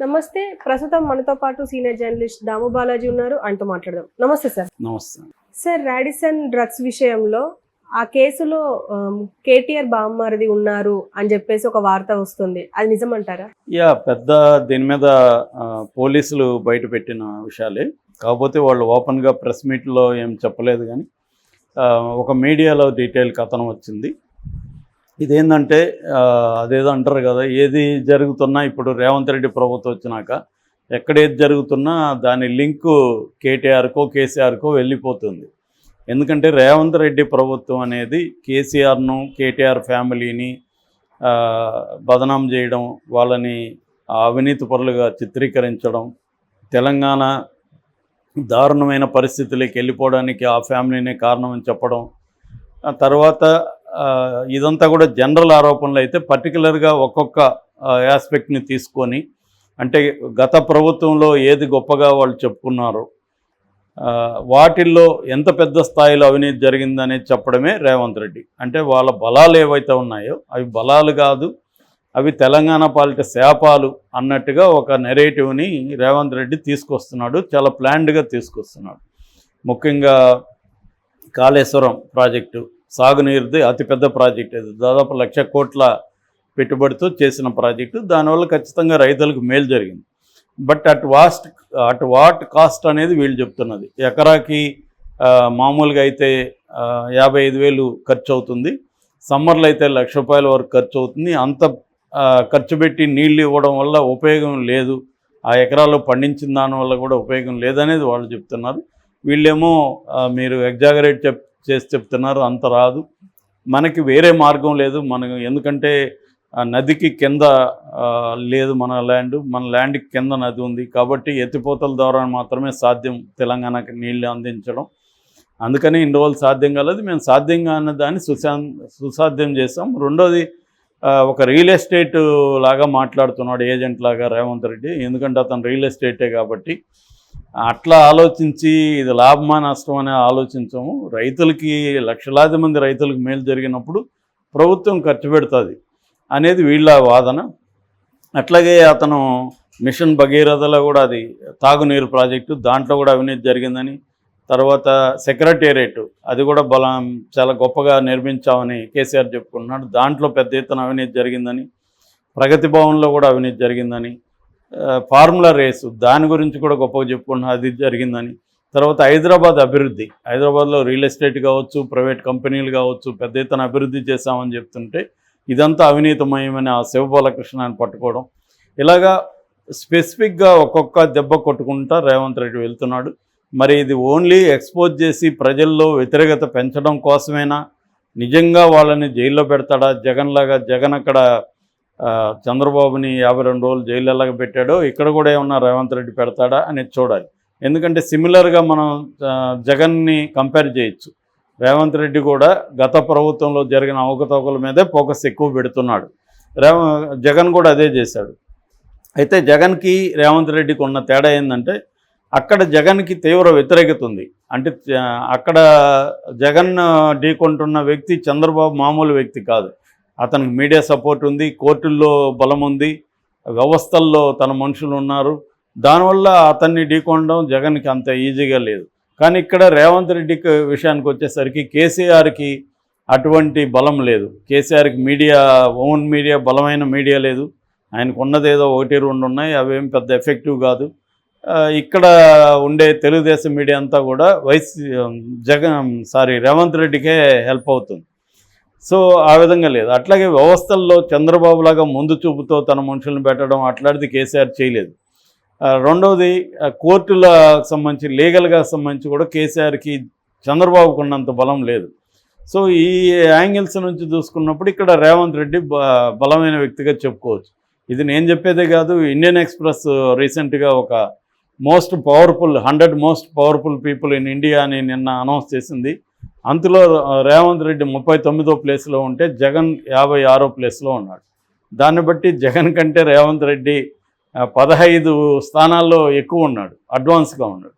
నమస్తే ప్రస్తుతం మనతో పాటు సీనియర్ జర్నలిస్ట్ దాము బాలాజీ ఉన్నారు. అంటూ మాట్లాడదాం. నమస్తే సార్. నమస్తే. సార్ రాడిసన్ డ్రగ్స్ విషయంలో ఆ కేసులో కేటీఆర్ బామ్మరిది ఉన్నారు అని చెప్పేసి ఒక వార్త వస్తుంది. అది నిజమంటారా? యా పెద్ద దీని మీద పోలీసులు బయట పెట్టిన విషయాలే. కాకపోతే వాళ్ళు ఓపెన్గా ప్రెస్ మీట్లో ఏం చెప్పలేదు కానీ ఒక మీడియాలో డీటెయిల్ కథనం వచ్చింది. ఇదేంటంటే అదేదో అంటారు కదా ఏది జరుగుతున్నా ఇప్పుడు రేవంత్ రెడ్డి ప్రభుత్వం వచ్చినాక ఎక్కడ ఏది జరుగుతున్నా దాని లింకు కేటీఆర్కో కేసీఆర్కో వెళ్ళిపోతుంది. ఎందుకంటే రేవంత్ రెడ్డి ప్రభుత్వం అనేది కేసీఆర్ను కేటీఆర్ ఫ్యామిలీని బదనాం చేయడం వాళ్ళని అవినీతి పరులుగా చిత్రీకరించడం తెలంగాణ దారుణమైన పరిస్థితులకి వెళ్ళిపోవడానికి ఆ ఫ్యామిలీనే కారణం అని చెప్పడం తర్వాత ఇదంతా కూడా జనరల్ ఆరోపణలు అయితే పర్టికులర్గా ఒక్కొక్క ఆస్పెక్ట్ని తీసుకొని అంటే గత ప్రభుత్వంలో ఏది గొప్పగా వాళ్ళు చెప్పుకున్నారు వాటిల్లో ఎంత పెద్ద స్థాయిలో అవినీతి జరిగిందనేది చెప్పడమే రేవంత్ రెడ్డి. అంటే వాళ్ళ బలాలు ఏవైతే ఉన్నాయో అవి బలాలు కాదు అవి తెలంగాణ పాలిట శాపాలు అన్నట్టుగా ఒక నెరేటివ్ని రేవంత్ రెడ్డి తీసుకొస్తున్నాడు చాలా ప్లాన్డ్గా తీసుకొస్తున్నాడు. ముఖ్యంగా కాళేశ్వరం ప్రాజెక్టు సాగునీరుది అతిపెద్ద ప్రాజెక్ట్ ఇది. దాదాపు లక్ష కోట్ల పెట్టుబడితో చేసిన ప్రాజెక్టు. దానివల్ల ఖచ్చితంగా రైతులకు మేలు జరిగింది. But at vast at what cost అనేది వీళ్ళు చెప్తున్నది. ఎకరాకి మామూలుగా అయితే యాభై ఐదు వేలు ఖర్చు అవుతుంది సమ్మర్లో అయితే లక్ష రూపాయల వరకు ఖర్చు అవుతుంది అంత ఖర్చు పెట్టి నీళ్ళు ఇవ్వడం వల్ల ఉపయోగం లేదు. ఆ ఎకరాల్లో పండించిన దానివల్ల కూడా ఉపయోగం లేదనేది వాళ్ళు చెప్తున్నారు. వీళ్ళేమో మీరు ఎగ్జాగరేట్ చెప్ చేసి చెప్తున్నారు అంత రాదు. మనకి వేరే మార్గం లేదు. మనం ఎందుకంటే నదికి కింద లేదు మన ల్యాండ్. మన ల్యాండ్కి కింద నది ఉంది. కాబట్టి ఎత్తిపోతల ద్వారా మాత్రమే సాధ్యం తెలంగాణకి నీళ్ళు అందించడం. అందుకని ఇన్ని రోజులు సాధ్యం కాలేదు. మేము సాధ్యంగా అన్న దాన్ని సుశా సుసాధ్యం చేసాం రెండోది ఒక రియల్ ఎస్టేట్ లాగా మాట్లాడుతున్నాడు ఏజెంట్ లాగా రేవంత్ రెడ్డి. ఎందుకంటే అతను రియల్ ఎస్టేటే కాబట్టి అట్లా ఆలోచించి ఇది లాభమా నష్టం అనే ఆలోచించము. రైతులకి లక్షలాది మంది రైతులకు మేలు జరిగినప్పుడు ప్రభుత్వం ఖర్చు పెడుతుంది అనేది వీళ్ళ వాదన. అట్లాగే అతను మిషన్ భగీరథలో కూడా అది తాగునీరు ప్రాజెక్టు దాంట్లో కూడా అవినీతి జరిగిందని తర్వాత సెక్రటేరియట్ అది కూడా బలం చాలా గొప్పగా నిర్మించామని కేసీఆర్ చెప్పుకుంటున్నాడు. దాంట్లో పెద్ద ఎత్తున అవినీతి జరిగిందని ప్రగతి భవన్లో కూడా అవినీతి జరిగిందని ఫార్ములా రేసు దాని గురించి కూడా గొప్పగా చెప్పుకుంటున్నాడు అది జరిగిందని. తర్వాత హైదరాబాద్ అభివృద్ధి. హైదరాబాద్లో రియల్ ఎస్టేట్ కావచ్చు ప్రైవేట్ కంపెనీలు కావచ్చు పెద్ద ఎత్తున అభివృద్ధి చేశామని చెప్తుంటే ఇదంతా అవినీతమయమని ఆ శివబాలకృష్ణని పట్టుకోవడం. ఇలాగా స్పెసిఫిక్గా ఒక్కొక్క దెబ్బ కొట్టుకుంటా రేవంత్ రెడ్డి వెళ్తున్నాడు. మరి ఇది ఓన్లీ ఎక్స్పోజ్ చేసి ప్రజల్లో వ్యతిరేకత పెంచడం కోసమేనా? నిజంగా వాళ్ళని జైల్లో పెడతాడా? జగన్ లాగా జగన్ అక్కడ చంద్రబాబుని యాభై రెండు రోజులు జైలు ఎలాగ పెట్టాడో ఇక్కడ కూడా ఏమన్నా రేవంత్ రెడ్డి పెడతాడా అనేది చూడాలి. ఎందుకంటే సిమిలర్గా మనం జగన్ని కంపేర్ చేయొచ్చు. రేవంత్ రెడ్డి కూడా గత ప్రభుత్వంలో జరిగిన అవకతవకల మీదే ఫోకస్ ఎక్కువ పెడుతున్నాడు. రేవ జగన్ కూడా అదే చేశాడు. అయితే జగన్కి రేవంత్ రెడ్డికి ఉన్న తేడా ఏంటంటే అక్కడ జగన్కి తీవ్ర వ్యతిరేకత ఉంది. అంటే అక్కడ జగన్ ఢీకొంటున్న వ్యక్తి చంద్రబాబు మామూలు వ్యక్తి కాదు. అతనికి మీడియా సపోర్ట్ ఉంది కోర్టుల్లో బలం ఉంది వ్యవస్థల్లో తన మనుషులు ఉన్నారు. దానివల్ల అతన్ని ఢీకొనడం జగన్కి అంత ఈజీగా లేదు. కానీ ఇక్కడ రేవంత్ రెడ్డికి విషయానికి వచ్చేసరికి కేసీఆర్కి అటువంటి బలం లేదు. కేసీఆర్కి మీడియా ఓన్ మీడియా బలమైన మీడియా లేదు. ఆయనకు ఉన్నది ఏదో ఒకటి రెండు ఉన్నాయి అవేం పెద్ద ఎఫెక్టివ్ కాదు. ఇక్కడ ఉండే తెలుగుదేశం మీడియా అంతా కూడా వైస్ జగన్ సారీ రేవంత్ రెడ్డికే హెల్ప్ అవుతుంది. సో ఆ విధంగా లేదు. అట్లాగే వ్యవస్థల్లో చంద్రబాబు లాగా ముందు చూపుతో తన మనుషులను పెట్టడం అట్లాంటిది కేసీఆర్ చేయలేదు. రెండవది కోర్టుల సంబంధించి లీగల్గా సంబంధించి కూడా కేసీఆర్కి చంద్రబాబుకు ఉన్నంత బలం లేదు. సో ఈ యాంగిల్స్ నుంచి చూసుకున్నప్పుడు ఇక్కడ రేవంత్ రెడ్డి బ- బలమైన వ్యక్తిగా చెప్పుకోవచ్చు. ఇది నేను చెప్పేదే కాదు ఇండియన్ ఎక్స్ప్రెస్ రీసెంట్గా ఒక most powerful hundred most powerful people in India అని నిన్న అనౌన్స్ చేసింది. అందులో రేవంత్ రెడ్డి ముప్పై తొమ్మిదో ప్లేస్లో ఉంటే జగన్ యాభై ఆరో ప్లేస్లో ఉన్నాడు. దాన్ని బట్టి జగన్ కంటే రేవంత్ రెడ్డి పదహైదు స్థానాల్లో ఎక్కువ ఉన్నాడు అడ్వాన్స్గా ఉన్నాడు.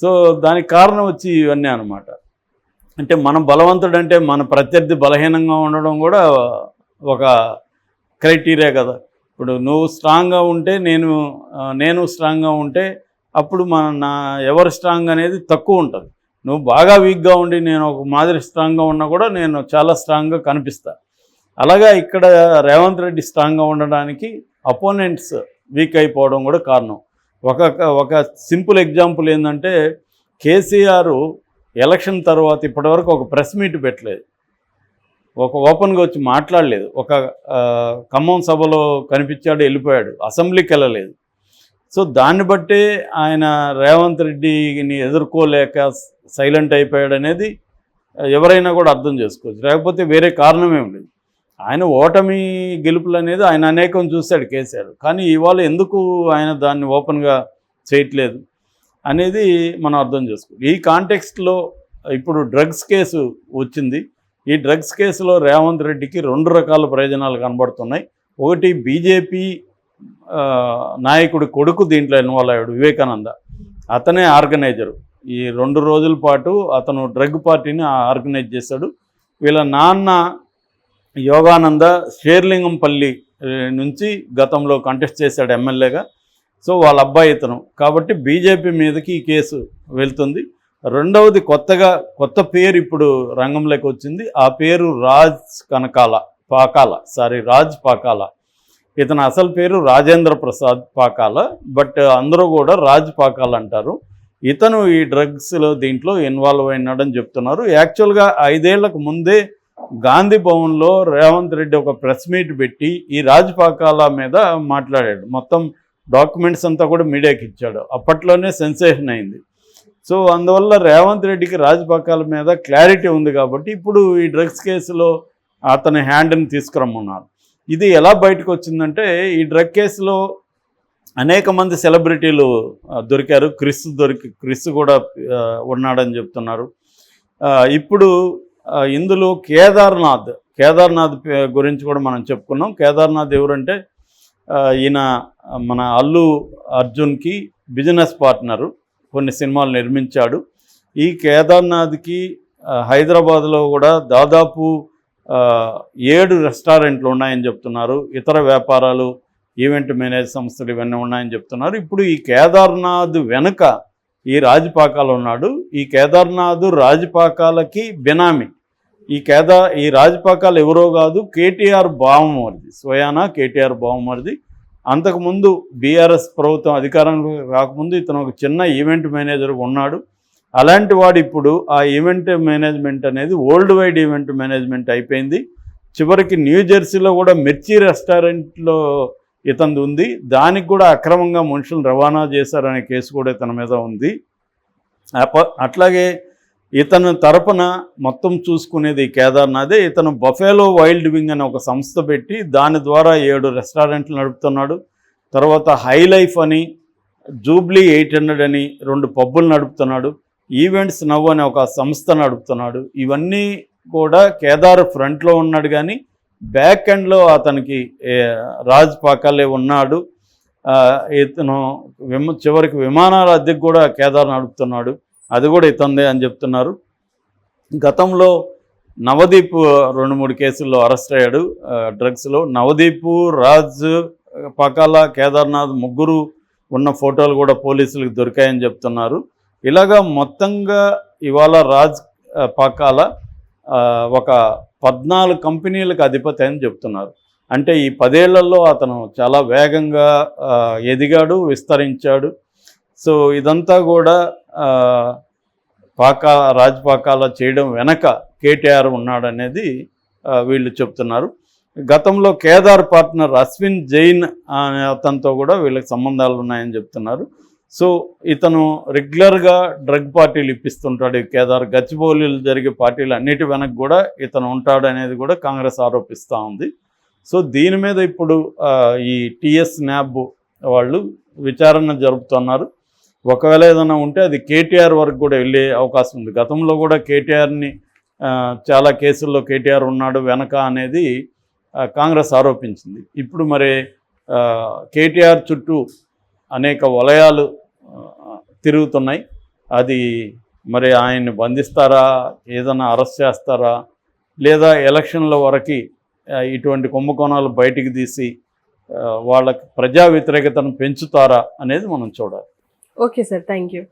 సో దానికి కారణం వచ్చి ఇవన్నీ అనమాట అంటే మనం బలవంతుడు అంటే మన ప్రత్యర్థి బలహీనంగా ఉండడం కూడా ఒక క్రైటీరియా కదా. ఇప్పుడు నువ్వు స్ట్రాంగ్గా ఉంటే నేను నేను స్ట్రాంగ్గా ఉంటే అప్పుడు మన నా ఎవరు స్ట్రాంగ్ అనేది తక్కువ ఉంటుంది. నువ్వు బాగా వీక్గా ఉండి నేను ఒక మాదిరి స్ట్రాంగ్గా ఉన్నా కూడా నేను చాలా స్ట్రాంగ్గా కనిపిస్తా. అలాగా ఇక్కడ రేవంత్ రెడ్డి స్ట్రాంగ్గా ఉండడానికి అపోనెంట్స్ వీక్ అయిపోవడం కూడా కారణం. ఒక ఒక సింపుల్ ఎగ్జాంపుల్ ఏంటంటే కేసీఆర్ ఎలక్షన్ తర్వాత ఇప్పటివరకు ఒక ప్రెస్ మీట్ పెట్టలేదు. ఒక ఓపెన్గా వచ్చి మాట్లాడలేదు. ఒక ఖమ్మం సభలో కనిపించాడు వెళ్ళిపోయాడు. అసెంబ్లీకి వెళ్ళలేదు. సో దాన్ని బట్టే ఆయన రేవంత్ రెడ్డిని ఎదుర్కోలేక సైలెంట్ అయిపోయాడు అనేది ఎవరైనా కూడా అర్థం చేసుకోవచ్చు. లేకపోతే వేరే కారణం ఏం లేదు ఆయన ఓటమి గెలుపులు అనేది ఆయన అనేకం చూశాడు కేసీఆర్ కానీ ఇవాళ ఎందుకు ఆయన దాన్ని ఓపెన్గా చేయట్లేదు అనేది మనం అర్థం చేసుకోవాలి. ఈ కాంటెక్స్ట్లో ఇప్పుడు డ్రగ్స్ కేసు వచ్చింది. ఈ డ్రగ్స్ కేసులో రేవంత్ రెడ్డికి రెండు రకాల ప్రయోజనాలు కనబడుతున్నాయి. ఒకటి బీజేపీ నాయకుడి కొడుకు దీంట్లో ఇన్వాల్వ్ అయ్యాడు వివేకానంద. అతనే ఆర్గనైజరు. ఈ రెండు రోజుల పాటు అతను డ్రగ్ పార్టీని ఆర్గనైజ్ చేశాడు. వీళ్ళ నాన్న యోగానంద షేర్లింగంపల్లి నుంచి గతంలో కంటెస్ట్ చేశాడు ఎమ్మెల్యేగా. సో వాళ్ళ అబ్బాయి ఇతను. కాబట్టి బీజేపీ మీదకి ఈ కేసు వెళ్తుంది. రెండవది కొత్తగా కొత్త పేరు ఇప్పుడు రంగంలోకి వచ్చింది. ఆ పేరు రాజ్ కనకాల పాకాల సారీ రాజ్ పాకాల. ఇతని అసలు పేరు రాజేంద్ర ప్రసాద్ పాకాల బట్ అందరూ కూడా రాజ్ పాకాల అంటారు. ఇతను ఈ డ్రగ్స్లో దీంట్లో ఇన్వాల్వ్ అయినాడని చెప్తున్నారు. యాక్చువల్గా ఐదేళ్ళకు ముందే గాంధీ భవన్లో రేవంత్ రెడ్డి ఒక ప్రెస్ మీట్ పెట్టి ఈ రాజపాకాల మీద మాట్లాడాడు. మొత్తం డాక్యుమెంట్స్ అంతా కూడా మీడియాకి ఇచ్చాడు. అప్పట్లోనే సెన్సేషన్ అయింది. సో అందువల్ల రేవంత్ రెడ్డికి రాజపాకాల మీద క్లారిటీ ఉంది కాబట్టి ఇప్పుడు ఈ డ్రగ్స్ కేసులో అతని హ్యాండ్ని తీసుకురమ్మన్నారు. ఇది ఎలా బయటకు వచ్చిందంటే ఈ డ్రగ్ కేసులో అనేక మంది సెలబ్రిటీలు దొరికారు. క్రిస్ దొరికి క్రిస్ కూడా ఉన్నాడని చెప్తున్నారు. ఇప్పుడు ఇందులో కేదార్నాథ్ కేదార్నాథ్ పే- గురించి కూడా మనం చెప్పుకున్నాం. కేదార్నాథ్ ఎవరంటే ఈయన మన అల్లు అర్జున్కి బిజినెస్ పార్ట్నరు. కొన్ని సినిమాలు నిర్మించాడు. ఈ కేదార్నాథ్కి హైదరాబాద్లో కూడా దాదాపు ఏడు రెస్టారెంట్లు ఉన్నాయని చెప్తున్నారు. ఇతర వ్యాపారాలు ఈవెంట్ మేనేజ్ సంస్థలు ఇవన్నీ ఉన్నాయని చెప్తున్నారు. ఇప్పుడు ఈ కేదార్నాథ్ వెనుక ఈ రాజపాకాలు ఉన్నాడు. ఈ కేదార్నాథ్ రాజపాకాలకి బినామీ. ఈ కేదార్ ఈ రాజపాకాలు ఎవరో కాదు కేటీఆర్ బావమరిది స్వయానా కేటీఆర్ బావమరిది. అంతకుముందు బీఆర్ఎస్ ప్రభుత్వం అధికారంలో రాకముందు ఇతను ఒక చిన్న ఈవెంట్ మేనేజర్ ఉన్నాడు. అలాంటి వాడు ఇప్పుడు ఆ ఈవెంట్ మేనేజ్మెంట్ అనేది వరల్డ్ వైడ్ ఈవెంట్ మేనేజ్మెంట్ అయిపోయింది. చివరికి న్యూ జెర్సీలో కూడా మిర్చి రెస్టారెంట్లో ఇతనిది ఉంది. దానికి కూడా అక్రమంగా మనుషులు రవాణా చేశారనే కేసు కూడా ఇతని మీద ఉంది. అప- అట్లాగే ఇతను తరపున మొత్తం చూసుకునేది కేదార్నాథే. ఇతను బఫేలో వైల్డ్ వింగ్ అనే ఒక సంస్థ పెట్టి దాని ద్వారా ఏడు రెస్టారెంట్లు నడుపుతున్నాడు. తర్వాత హై లైఫ్ అని జూబ్లీ ఎయిట్ హండ్రెడ్ అని రెండు పబ్బులు నడుపుతున్నాడు. ఈవెంట్స్ నవ్ అనే ఒక సంస్థ నడుపుతున్నాడు. ఇవన్నీ కూడా కేదార్ ఫ్రంట్లో ఉన్నాడు కానీ బ్యాక్ ఎండ్లో అతనికి రాజ్ పాకాలే ఉన్నాడు. ఇతను విమ చివరికి విమానాల అద్దెకు కూడా కేదార్ నడుపుతున్నాడు. అది కూడా ఇతందే అని చెప్తున్నారు. గతంలో నవదీప్ రెండు మూడు కేసుల్లో అరెస్ట్ అయ్యాడు. డ్రగ్స్లో నవదీప్ రాజ్ పకాల కేదార్నాథ్ ముగ్గురు ఉన్న ఫోటోలు కూడా పోలీసులకు దొరికాయని చెప్తున్నారు. ఇలాగా మొత్తంగా ఇవాళ రాజ్ పాకాల ఒక పద్నాలుగు కంపెనీలకు అధిపతి అని చెప్తున్నారు. అంటే ఈ పదేళ్ళలో అతను చాలా వేగంగా ఎదిగాడు విస్తరించాడు. సో ఇదంతా కూడా పాకా రాజపాకాల చేయడం వెనక కేటీఆర్ ఉన్నాడనేది వీళ్ళు చెప్తున్నారు. గతంలో కేదార్ పార్ట్నర్ అశ్విన్ జైన్ అనే అతనితో కూడా వీళ్ళకి సంబంధాలు ఉన్నాయని చెప్తున్నారు. సో ఇతను రెగ్యులర్గా డ్రగ్ పార్టీలు ఇప్పిస్తుంటాడు. కేదార్ గచ్చిబౌలీలు జరిగే పార్టీలు అన్నిటి వెనక కూడా ఇతను ఉంటాడు అనేది కూడా కాంగ్రెస్ ఆరోపిస్తూ ఉంది. సో దీని మీద ఇప్పుడు ఈ టిఎస్ న్యాబ్ వాళ్ళు విచారణ జరుపుతున్నారు. ఒకవేళ ఏదైనా ఉంటే అది కేటీఆర్ వరకు కూడా వెళ్ళే అవకాశం ఉంది. గతంలో కూడా కేటీఆర్ని చాలా కేసుల్లో కేటీఆర్ ఉన్నాడు వెనక అనేది కాంగ్రెస్ ఆరోపించింది. ఇప్పుడు మరి కేటీఆర్ చుట్టూ అనేక వలయాలు తిరుగుతున్నాయి. అది మరి ఆయన్ని బంధిస్తారా? ఏదైనా అరెస్ట్ చేస్తారా? లేదా ఎలక్షన్ల వరకు ఇటువంటి కుంభకోణాలు బయటికి తీసి ఆ, వాళ్ళకి ప్రజా వ్యతిరేకతను పెంచుతారా అనేది మనం చూడాలి. Okay sir thank you